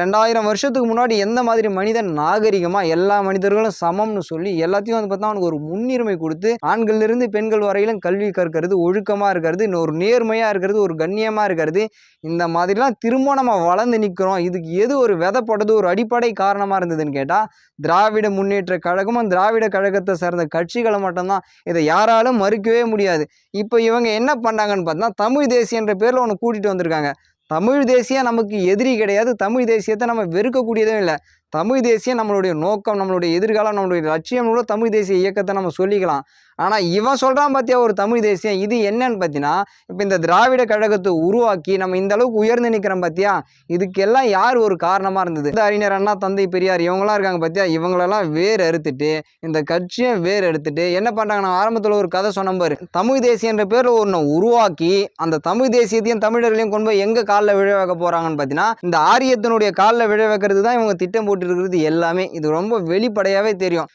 ரெண்டாயிரம் வருஷத்துக்கு முன்னாடி எந்த மாதிரி மனிதன் நாகரிகமாக எல்லா மனிதர்களும் சமம்னு சொல்லி எல்லாத்தையும் வந்து பார்த்தா அவனுக்கு ஒரு முன்னுரிமை கொடுத்து ஆண்கள்லேருந்து பெண்கள் வரையிலும் கல்வி கற்கிறது ஒழுக்கமாக இருக்கிறது இன்னொரு ஒரு நேர்மையாக இருக்கிறது ஒரு கண்ணியமாக இருக்கிறது. இந்த மாதிரிலாம் திரும்ப நம்ம வளர்ந்து நிற்கிறோம் இதுக்கு எது ஒரு விதைப்பட்டது ஒரு அடிப்படை காரணமாக இருந்ததுன்னு கேட்டால் திராவிட முன்னேற்ற கழகமும் திராவிட கழகத்தை சார்ந்த கட்சிகளை மட்டும்தான். இதை யாராலும் மறுக்கவே முடியாது. இப்போ இவங்க என்ன பண்ணாங்கன்னு பார்த்தா தமிழ் தேசியன்ற பேரில் ஒன்று கூட்டிகிட்டு வந்திருக்காங்க. தமிழ் தேசியம் நமக்கு எதிரி கிடையாது. தமிழ் தேசியத்தை நம்ம வெறுக்கக்கூடியதும் இல்லை. தமிழ் தேசியம் நம்மளுடைய நோக்கம் நம்மளுடைய எதிர்காலம் நம்மளுடைய லட்சியம் கூட தமிழ் தேசிய இயக்கத்தை நம்ம சொல்லிக்கலாம். ஆனால் இவன் சொல்கிறான் பார்த்தியா ஒரு தமிழ் தேசியம்? இது என்னன்னு பார்த்தீங்கன்னா இப்போ இந்த திராவிட கழகத்தை உருவாக்கி நம்ம இந்த அளவுக்கு உயர்ந்து நிற்கிறோம் பார்த்தியா இதுக்கெல்லாம் யார் ஒரு காரணமாக இருந்தது? இந்த அறிஞர் அண்ணா தந்தை பெரியார் இவங்களாம் இருக்காங்க பார்த்தியா இவங்களெல்லாம் வேர் அறுத்துட்டு இந்த கட்சியும் வேர் எடுத்துட்டு என்ன பண்ணுறாங்க நான் ஆரம்பத்தில் ஒரு கதை சொன்ன பாரு. தமிழ் தேசியன்ற பேரில் ஒன்று உருவாக்கி அந்த தமிழ் தேசியத்தையும் தமிழர்களையும் கொண்டு போய் எங்கே காலில் விழ வைக்க போகிறாங்கன்னு பார்த்தீங்கன்னா இந்த ஆரியத்தினுடைய காலில் விழ வைக்கிறது தான் இவங்க திட்டம் போட்டு இருக்கிறது எல்லாமே. இது ரொம்ப வெளிப்படையாகவே தெரியும்.